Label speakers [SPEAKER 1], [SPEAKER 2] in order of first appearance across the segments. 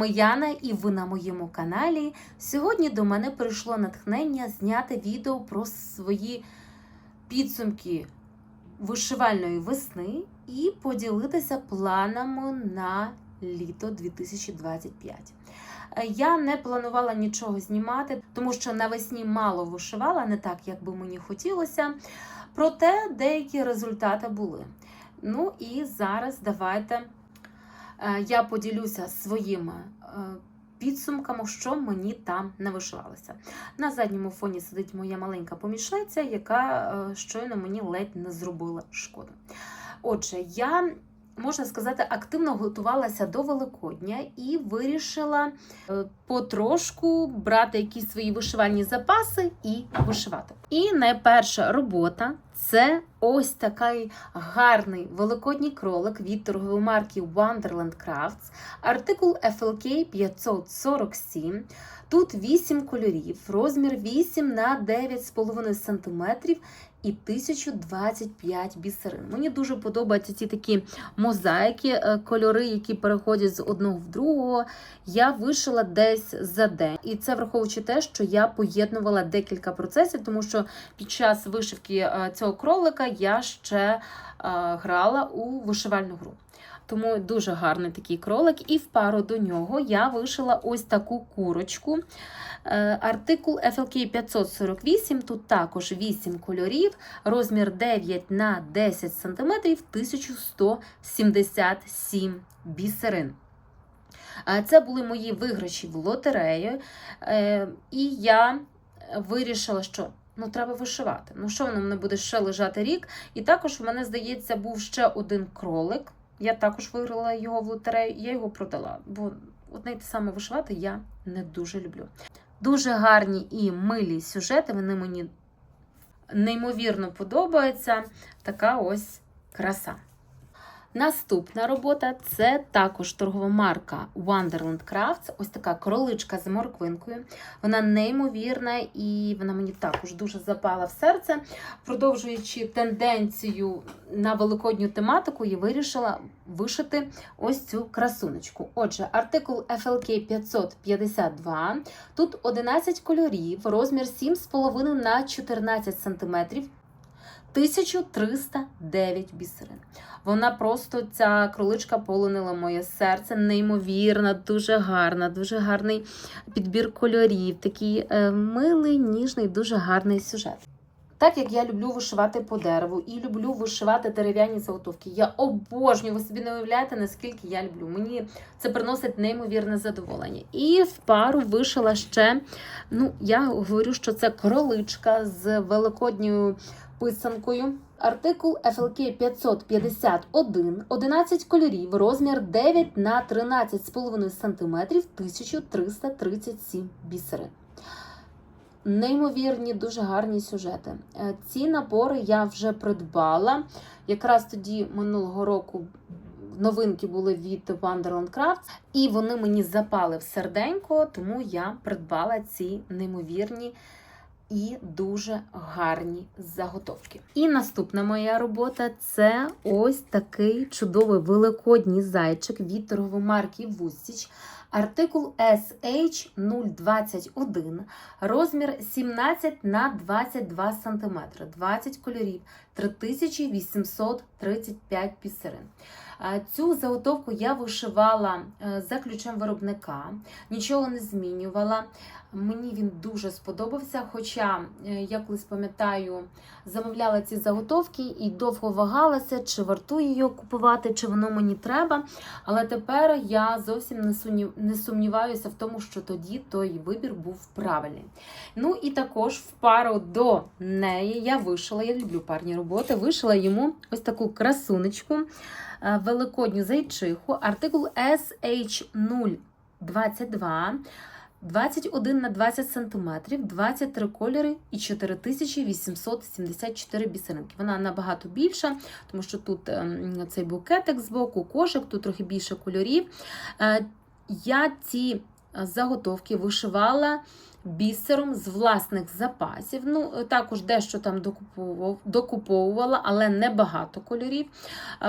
[SPEAKER 1] Вами Яна і ви на моєму каналі. Сьогодні до мене прийшло натхнення зняти відео про свої підсумки вишивальної весни і поділитися планами на літо 2025. Е, Я не планувала нічого знімати, тому що навесні мало вишивала, не так, як би мені хотілося. Проте деякі результати були. Ну і зараз давайте я поділюся своїми е, підсумками, що мені там не вишивалося. На задньому фоні сидить моя маленька помічниця, яка е, щойно мені ледь не зробила шкоду. Отже, я. Можна сказати, активно готувалася до Великодня і вирішила е, потрошку брати якісь свої вишивальні запаси і вишивати. І найперша робота це ось такий гарний великодній кролик від торгової марки Wonderland Crafts, артикул FLK 547. Тут 8 кольорів, розмір 8 на 9,5 см і 1025 бісерин. Мені дуже подобаються ці такі мозаїки, е, кольори, які переходять з одного в другого. Я вишила десь за день. І це враховуючи те, що я поєднувала декілька процесів, тому що під час вишивки е, цього кролика я ще е, грала у вишивальну гру. Тому дуже гарний такий кролик. І в пару до нього я вишила ось таку курочку. Е, Артикул FLK 548, тут також 8 кольорів, розмір 9 на 10 см, 1177 бісерин. Е, Це були мої виграші в лотерею. Е, І я вирішила, що ну, треба вишивати. Ну, що воно мене буде ще лежати рік? І також в мене, здається, був ще один кролик. Я також виграла його в лотерею, я його продала, бо одне й те саме вишивати я не дуже люблю. Дуже гарні і милі сюжети, вони мені неймовірно подобаються. Така ось краса. Наступна робота це також торгова марка Wonderland Crafts. Ось така кроличка з морквинкою. Вона неймовірна і вона мені також дуже запала в серце. Продовжуючи тенденцію на великодню тематику, я вирішила вишити ось цю красунечку. Отже, артикул FLK 552. Тут 11 кольорів, розмір 7,5 на 14 см. 1309 бісерин. Вона просто ця кроличка полонила моє серце. Неймовірна, дуже гарна, дуже гарний підбір кольорів, такий е, милий, ніжний, дуже гарний сюжет. Так як я люблю вишивати по дереву і люблю вишивати дерев'яні заготовки, я обожнюю, ви собі не уявляєте, наскільки я люблю. Мені це приносить неймовірне задоволення. І в пару вишила ще, ну, я говорю, що це кроличка з великодньою писанкою. Артикул FLK 551, 11 кольорів, розмір 9 на 13,5 см, 1337 бісерин. Неймовірні, дуже гарні сюжети. Е, Ці набори я вже придбала. Якраз тоді минулого року новинки були від Wonderland Crafts, і вони мені запали в серденько, тому я придбала ці неймовірні і дуже гарні заготовки. І наступна моя робота це ось такий чудовий великодній зайчик від торгової марки Вустіч. Артикул SH021, розмір 17 на 22 см, 20 кольорів, 3835 пісерин. Цю заготовку я вишивала е, за ключем виробника, нічого не змінювала. Мені він дуже сподобався. Хоча е, я колись пам'ятаю, замовляла ці заготовки і довго вагалася, чи вартує його купувати, чи воно мені треба. Але тепер я зовсім не сумніваюся в тому, що тоді той вибір був правильний. Ну і також в пару до неї я вишила, я люблю парні роботи, вишила йому ось таку красунечку, е, великодню зайчиху, артикул SH022. 21 на 20 см, 23 кольори і 4874 бісеринки. Вона набагато більша, тому що тут ем, цей букетик з боку, кошик, тут трохи більше кольорів. Е, Я ці заготовки вишивала бісером з власних запасів. Ну, е, також дещо там докуповувала, але не багато кольорів.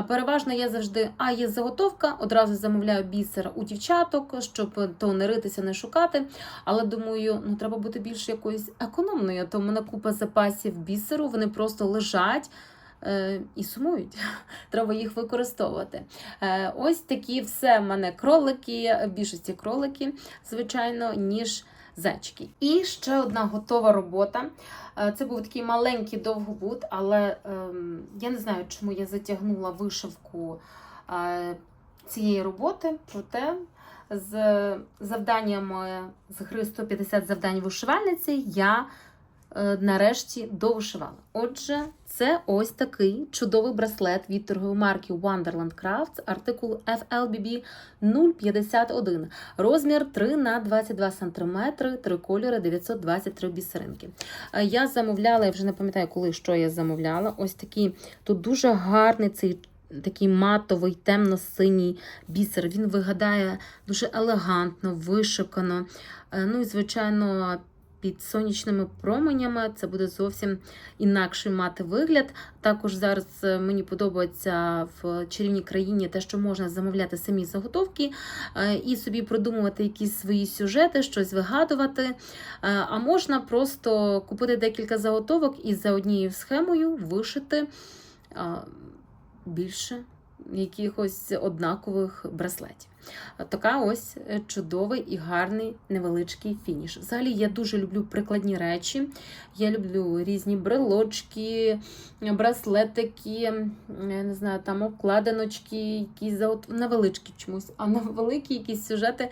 [SPEAKER 1] Переважно я завжди, а є заготовка, одразу замовляю бісер у дівчаток, щоб то не ритися, не шукати. Але думаю, ну треба бути більш якоюсь економною, то в мене купа запасів бісеру, вони просто лежать. Е, І сумують, треба їх використовувати. Е, Ось такі все в мене кролики, в більшості кролики, звичайно, ніж зайчики. І ще одна готова робота. Е, Це був такий маленький довгобут, але ем, я не знаю, чому я затягнула вишивку цієї роботи, проте з завданнями з гри 150 завдань вишивальниці я нарешті довишивала. Отже, це ось такий чудовий браслет від торгової марки Wonderland Crafts, артикул FLBB 051, розмір 3 на 22 см, три кольори 923 бісеринки. Е, Я замовляла, я вже не пам'ятаю, коли що я замовляла. Ось такий тут дуже гарний цей. Такий матовий, темно-синій бісер. Він виглядає дуже елегантно, вишукано. Е, Ну і, звичайно, під сонячними променями це буде зовсім інакший мати вигляд. Також зараз е, мені подобається в чарівній країні те, що можна замовляти самі заготовки е, і собі продумувати якісь свої сюжети, щось вигадувати. Е, А можна просто купити декілька заготовок і за однією схемою вишити більше якихось однакових браслетів. Така ось е, чудовий і гарний невеличкий фініш. Взагалі, я дуже люблю прикладні речі. Я люблю різні брелочки, браслетики, я не знаю, там обкладиночки, якісь заот... невеличкі чомусь, а на великі якісь сюжети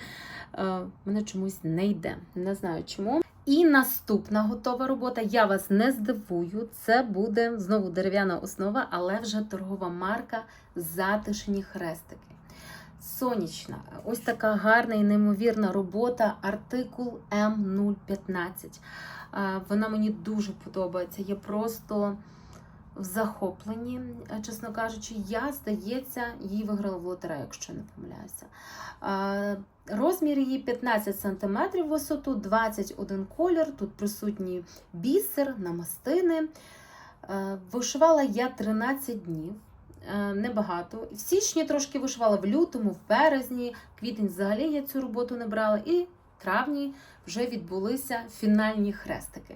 [SPEAKER 1] е, мене чомусь не йде. Не знаю чому. І наступна готова робота, я вас не здивую, це буде знову дерев'яна основа, але вже торгова марка Затишні хрестики. Сонячна, ось така гарна і неймовірна робота, артикул М015. Е, Вона мені дуже подобається. Я просто в захопленні, е, чесно кажучи, я, здається, її виграла в лотерею, якщо не помиляюся. Розмір її 15 см висоту, 21 колір. Тут присутній бісер, намастини. Е, Вишивала я 13 днів. е, Небагато. В січні трошки вишивала в лютому, в березні, квітень взагалі я цю роботу не брала. І травні вже відбулися фінальні хрестики.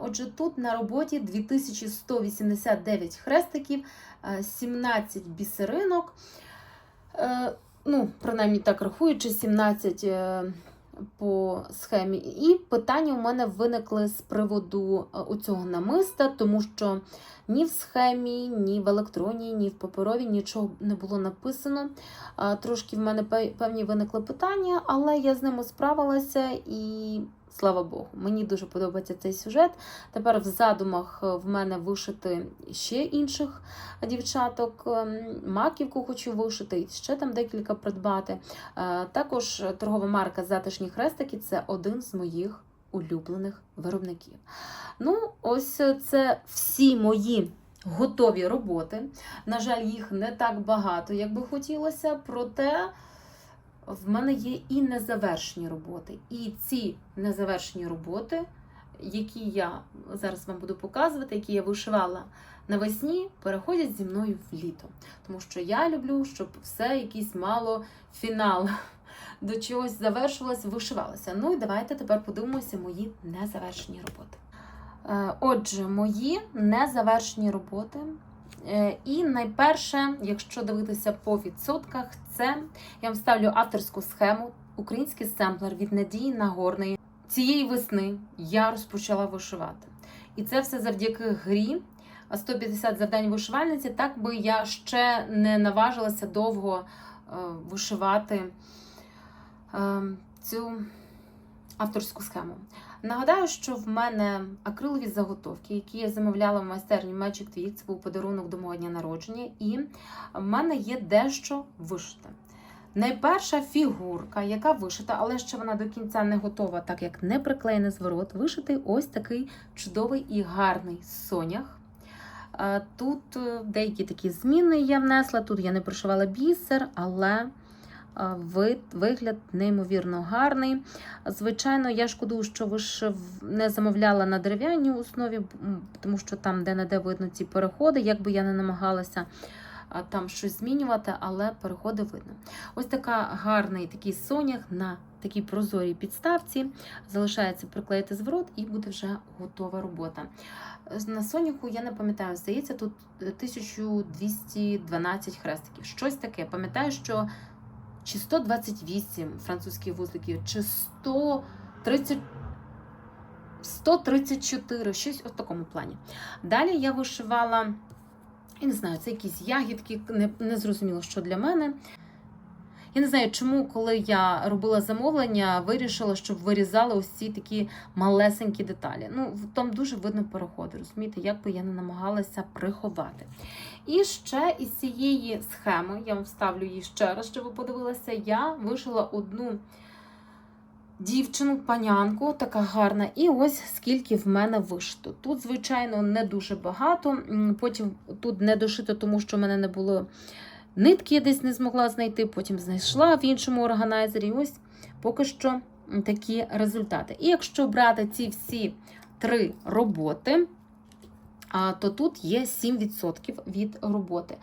[SPEAKER 1] Отже, тут на роботі 2189 хрестиків, е, 17 бісеринок. Е, Ну, принаймні так рахуючи, 17 е, по схемі. І питання у мене виникли з приводу у цього намиста, тому що ні в схемі, ні в електронній, ні в паперовій нічого не було написано. Трошки в мене пе- певні виникли питання, але я з ними справилася і. Слава Богу, мені дуже подобається цей сюжет. Тепер в задумах е, в мене вишити ще інших дівчаток. ем, Маківку хочу вишити, ще там декілька придбати. Е, Також торгова марка Затишні хрестики це один з моїх улюблених виробників. Ну, ось це всі мої готові роботи. На жаль, їх не так багато, як би хотілося, проте. В мене є і незавершені роботи. І ці незавершені роботи, які я зараз вам буду показувати, які я вишивала навесні, переходять зі мною в літо. Тому що я люблю, щоб все якийсь мало фінал до чогось завершувалось, вишивалося. Ну і давайте тепер подивимося мої незавершені роботи. Е, Отже, мої незавершені роботи. Е, І найперше, якщо дивитися по відсотках, це я вам ставлю авторську схему Український семплер від Надії Нагорної. Цієї весни я розпочала вишивати. І це все завдяки грі 150 завдань вишивальниці. Так би я ще не наважилася довго е, вишивати е, цю авторську схему. Нагадаю, що в мене акрилові заготовки, які я замовляла в майстерні Magic Twig, це був подарунок до мого дня народження, і в мене є дещо вишите. Найперша фігурка, яка вишита, але ще вона до кінця не готова, так як не приклеєний зворот, вишитий ось такий чудовий і гарний сонях. Е, Тут е, деякі такі зміни я внесла. Тут я не прошивала бісер, але Вигляд неймовірно гарний. Звичайно, я шкодую, що вишив не замовляла на дерев'яній основі, тому що там де-не-де видно ці переходи, як би я не намагалася там щось змінювати, але переходи видно. Ось така гарний такий сонях на такій прозорій підставці. Залишається приклеїти зворот і буде вже готова робота. На соняху я не пам'ятаю, здається, тут 1212 хрестиків. Щось таке. Пам'ятаю, що чи 128 французьких вузликів, чи 130. 134, щось у такому плані. Далі я вишивала, я не знаю, це якісь ягідки, не, не зрозуміло, що для мене. Я не знаю, чому, коли я робила замовлення, вирішила, щоб вирізали ось ці такі малесенькі деталі. Ну, там дуже видно переходи, розумієте, як би я не намагалася приховати. І ще із цієї схеми, я вам вставлю її ще раз, щоб ви подивилися, я вишила одну дівчину, панянку, така гарна. І ось скільки в мене вишито. Тут, звичайно, не дуже багато. Потім тут не дошито, тому що в мене не було нитки, я десь не змогла знайти. Потім знайшла в іншому органайзері. Ось поки що такі результати. І якщо брати ці всі три роботи, то тут є 7% від роботи.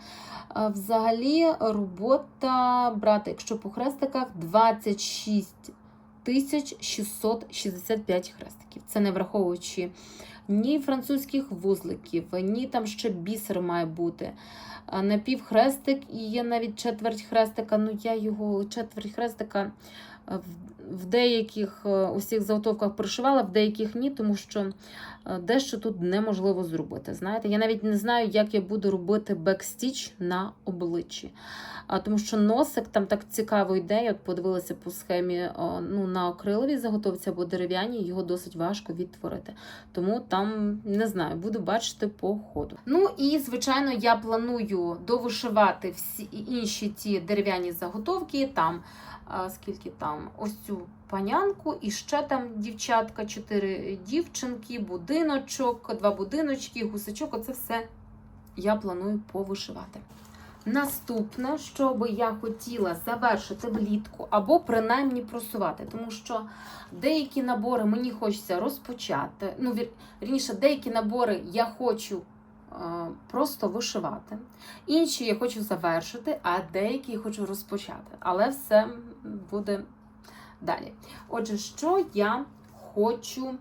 [SPEAKER 1] Взагалі, робота брати, якщо по хрестиках, 26 665 хрестиків. Це не враховуючи ні французьких вузликів, ні там ще бісер має бути. Напівхрестик і є навіть четверть хрестика. Ну, я його четверть хрестика в, в деяких е, усіх заготовках пришивала, в деяких ні, тому що е, дещо тут неможливо зробити. Знаєте, я навіть не знаю, як я буду робити бекстіч на обличчі. А, тому що носик там так цікаво йде, як подивилася по схемі ну, на акриловій заготовці або дерев'яній, його досить важко відтворити. Тому там не знаю, буду бачити по ходу. Ну і звичайно, я планую довишивати всі інші ті дерев'яні заготовки. Там скільки там ось цю панянку, і ще там дівчатка, чотири дівчинки, будиночок, два будиночки, гусачок. Оце все я планую повишивати. Наступне, що би я хотіла завершити влітку або принаймні просувати, тому що деякі набори мені хочеться розпочати. Ну, вірніше, деякі набори я хочу е, просто вишивати, інші я хочу завершити, а деякі я хочу розпочати. Але все буде далі. Отже, що я хочу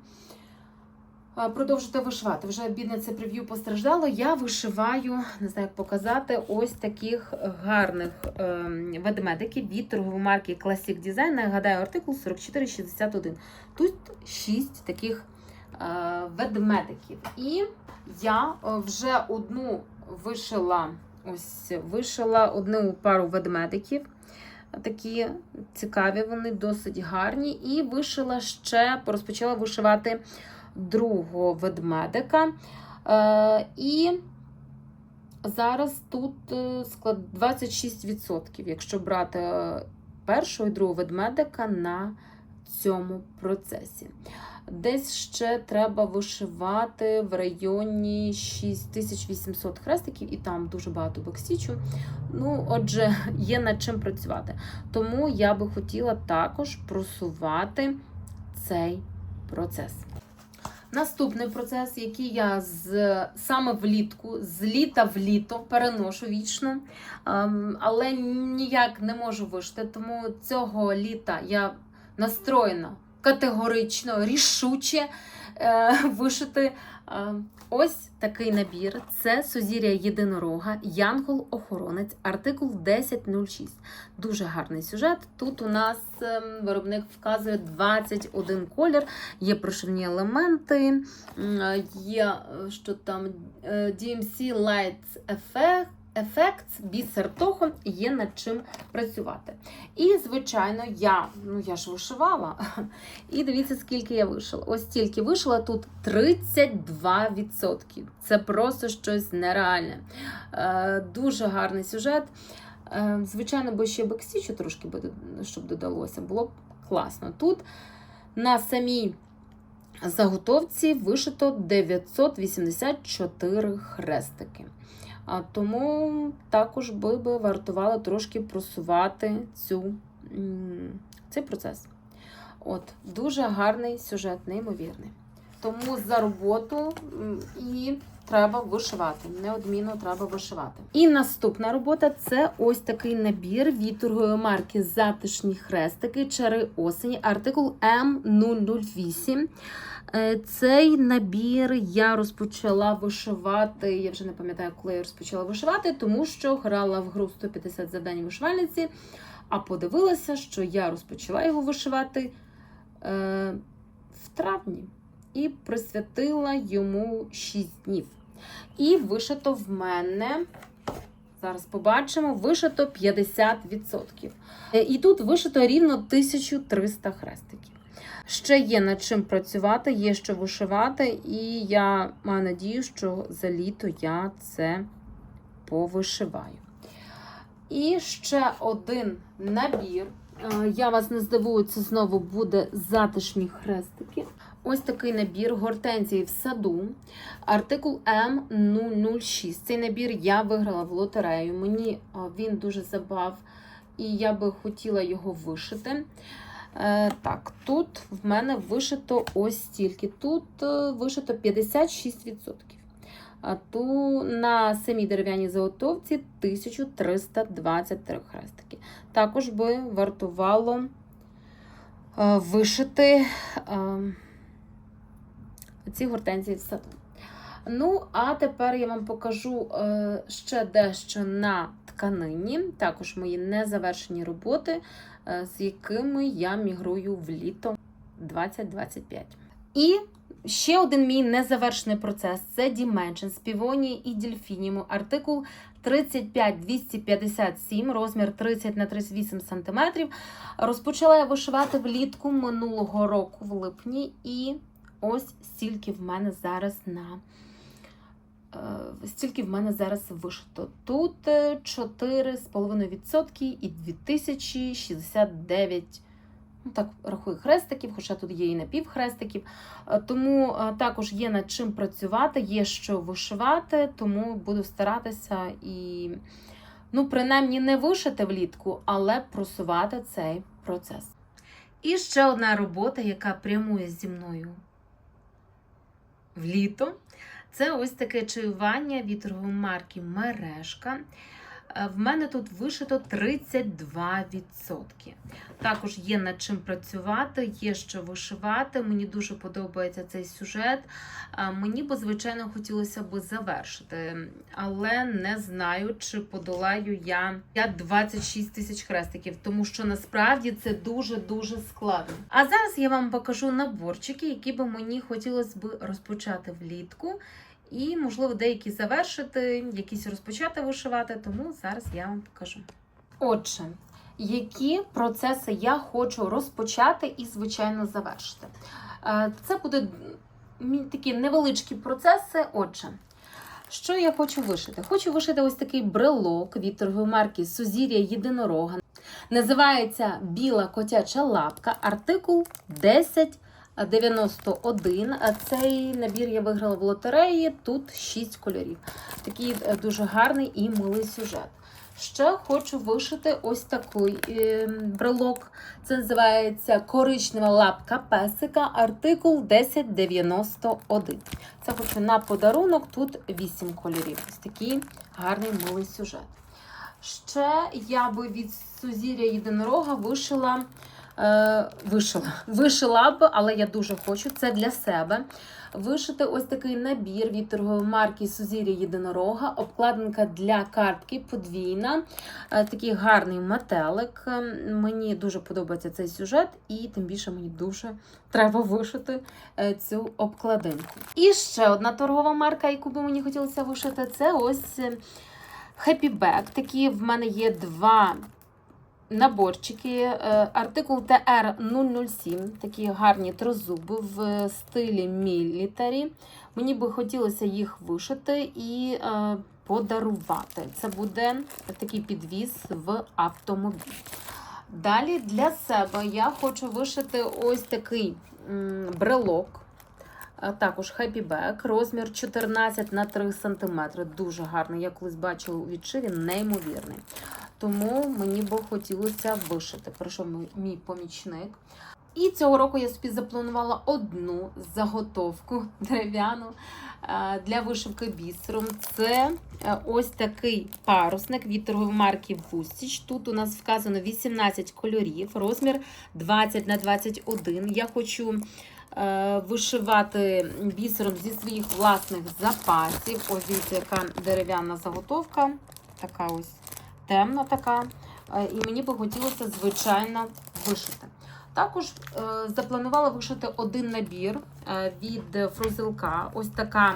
[SPEAKER 1] е, продовжити вишивати. Вже бідне це прев'ю постраждало. Я вишиваю, не знаю, як показати, ось таких гарних ем, ведмедиків від торгової марки Classic Design. Нагадаю, артикул 4461. Тут 6 таких е, ведмедиків. І я е, вже одну вишила, ось вишила одну пару ведмедиків. Такі цікаві, вони досить гарні. І вишила ще, розпочала вишивати другого ведмедика. Е, і зараз тут е, склад 26%, якщо брати першого і другого ведмедика на цьому процесі. Десь ще треба вишивати в районі 6800 хрестиків, і там дуже багато бекстічу. Ну, отже, є над чим працювати. Тому я би хотіла також просувати цей процес. Наступний процес, який я з саме влітку, з літа в літо переношу вічно, ем, але ніяк не можу вишити. Тому цього літа я настроєна категорично, рішуче е, вишити е, ось такий набір. Це Сузір'я єдинорога, Янгол-охоронець, артикул 1006. Дуже гарний сюжет. Тут у нас ем, виробник вказує 21 колір, є прошивні елементи, е, є що там DMC Lights Effect. Ефект, бісер того, є над чим працювати. І, звичайно, я, ну я ж вишивала. І дивіться, скільки я вишила. Ось стільки вишила тут 32%. Це просто щось нереальне. Е, дуже гарний сюжет. Е, звичайно, бо ще бексічу трошки би, щоб додалося, було б класно. Тут на самій заготовці вишито 984 хрестики. Тому також би вартувало трошки просувати цю, цей процес. От, дуже гарний сюжет, неймовірний. Тому за роботу і треба вишивати. Неодмінно треба вишивати. І наступна робота це ось такий набір від торгової марки Затишні хрестики чари осені, артикул М008. Е, Цей набір я розпочала вишивати. Я вже не пам'ятаю, коли я розпочала вишивати, тому що грала в гру 150 завдань вишивальниці, а подивилася, що я розпочала його вишивати е, в травні і присвятила йому 6 днів. І вишито в мене. Зараз побачимо, вишито 50%. Е, І тут вишито рівно 1300 хрестиків. Ще є над чим працювати, є що вишивати, і я маю надію, що за літо я це повишиваю. І ще один набір. Е, Я вас не здивую, це знову буде затишні хрестики. Ось такий набір гортензії в саду. Артикул М006. Цей набір я виграла в лотерею. Мені він дуже забав, і я би хотіла його вишити. Е, Так, тут в мене вишито ось стільки. Тут е, вишито 56%. А ту на самій дерев'яній заготовці 1323 хрестики. Також би вартувало е, вишити ці гортензії в саду. Ну, а тепер я вам покажу е, ще дещо на тканині, також мої незавершені роботи, е, з якими я мігрую в літо 2025. І ще один мій незавершений процес це Dimension з півонії і дельфініму. Артикул 35257, розмір 30 на 38 см. Розпочала я вишивати влітку минулого року в липні, і ось стільки в мене зараз на е, стільки в мене зараз вишито. Тут е, 4,5% і 2069 ну так рахую хрестиків, хоча тут є і напівхрестиків. Е, Тому е, також є над чим працювати, є що вишивати, тому буду старатися і, ну, принаймні, не вишити влітку, але просувати цей процес. І ще одна робота, яка прямує зі мною в літо. Це ось таке чаювання від марки Мережка. Е, В мене тут вишито 32%. Також є над чим працювати, є що вишивати. Мені дуже подобається цей сюжет. Е, Мені би, звичайно, хотілося б завершити, але не знаю, чи подолаю я я 26 тисяч хрестиків, тому що насправді це дуже-дуже складно. А зараз я вам покажу наборчики, які би мені хотілося б розпочати влітку. І, можливо, деякі завершити, якісь розпочати вишивати, тому зараз я вам покажу. Отже, які процеси я хочу розпочати і, звичайно, завершити. Е, Це будуть такі невеличкі процеси. Отже, що я хочу вишити? Хочу вишити ось такий брелок від торгової марки Сузір'я Єдинорога. Називається Біла котяча лапка, артикул 10. 91. Цей набір я виграла в лотереї. Тут 6 кольорів. Такий е, дуже гарний і милий сюжет. Ще хочу вишити ось такий е, брелок. Це називається коричнева лапка песика, артикул 1091. Це хочу на подарунок, тут 8 кольорів. Ось такий гарний милий сюжет. Ще я би від Сузір'я Єдинорога вишила. Е, вишила. Вишила б, але я дуже хочу це для себе. Вишити ось такий набір від торгової марки Сузір'я Єдинорога, обкладинка для картки подвійна. Е, Такий гарний метелик. Мені дуже подобається цей сюжет, і тим більше мені дуже треба вишити е, цю обкладинку. І ще одна торгова марка, яку би мені хотілося вишити, це ось Bag. Такі в мене є два наборчики. Е, Артикул TR007, такі гарні тризуби в стилі мілітарі. Мені би хотілося їх вишити і е, подарувати. Це буде такий підвіз в автомобіль. Далі для себе я хочу вишити ось такий брелок. Також Happy Bag, розмір 14 на 3 см. Дуже гарний. Я колись бачила у відшиві, неймовірний. Тому мені би хотілося вишити. Прийшов мій- помічник. І цього року я собі запланувала одну заготовку дерев'яну е, для вишивки бісером. Це е, ось такий парусник від марки Вустіч. Тут у нас вказано 18 кольорів, розмір 20 на 21. Я хочу е, вишивати бісером зі своїх власних запасів. Ось дивіться, яка дерев'яна заготовка. Така ось темна така. Е, І мені би хотілося, звичайно, вишити. Також е, запланувала вишити один набір е, від Фрузелка. Ось така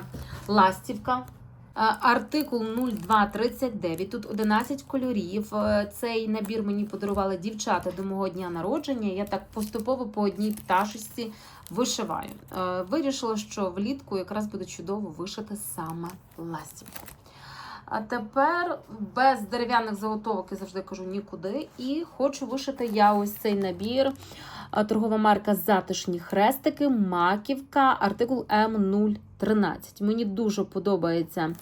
[SPEAKER 1] ластівка. Артикул 0239. Тут 11 кольорів. Цей набір мені подарували дівчата до мого дня народження. Я так поступово по одній пташечці вишиваю. Вирішила, що влітку якраз буде чудово вишити саме ластівку. А тепер без дерев'яних заготовок я завжди кажу нікуди. І хочу вишити я ось цей набір. Торгова марка Затишні хрестики, маківка, артикул М013. Мені дуже подобається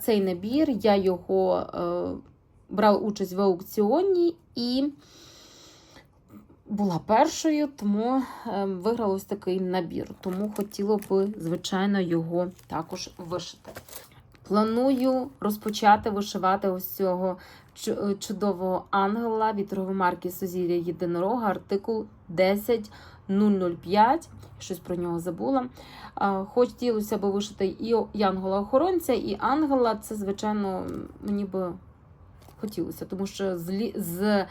[SPEAKER 1] цей набір. Я його е, брала участь в аукціоні і була першою, тому е, виграла ось такий набір. Тому хотіла би, звичайно, його також вишити. Планую розпочати вишивати ось цього чудового ангела від торгової марки Сузір'я Єдинорога, артикул 10005. Щось про нього забула. Хотілося б вишити і янгола-охоронця, і ангела. Це, звичайно, мені би хотілося, тому що з, з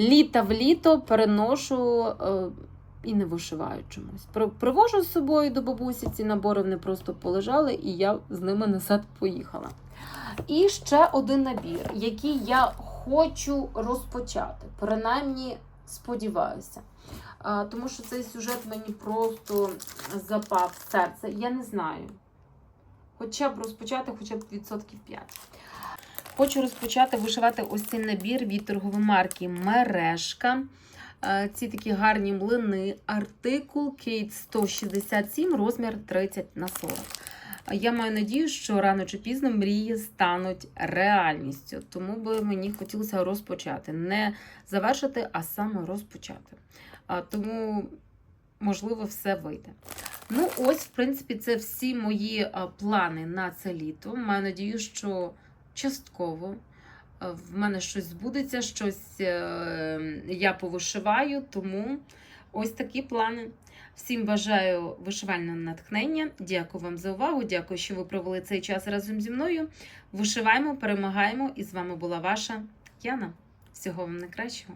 [SPEAKER 1] літа в літо переношу. І не вишиваю чомусь. Привожу з собою до бабусі ці набори, вони просто полежали, і я з ними назад поїхала. І ще один набір, який я хочу розпочати. Принаймні, сподіваюся. Тому що цей сюжет мені просто запав в серце. Я не знаю. Хоча б розпочати, хоча б відсотків 5. Хочу розпочати вишивати ось цей набір від торгової марки Мережка. Е, Ці такі гарні млини. Артикул Кейт 167, розмір 30 на 40. Я маю надію, що рано чи пізно мрії стануть реальністю. Тому би мені хотілося розпочати. Не завершити, а саме розпочати. Тому, можливо, все вийде. Ну, ось, в принципі, це всі мої плани на це літо. Маю надію, що частково е, в мене щось збудеться, щось е, я повишиваю, тому ось такі плани. Всім бажаю вишивального натхнення. Дякую вам за увагу. Дякую, що ви провели цей час разом зі мною. Вишиваємо, перемагаємо. І з вами була ваша Яна. Всього вам найкращого.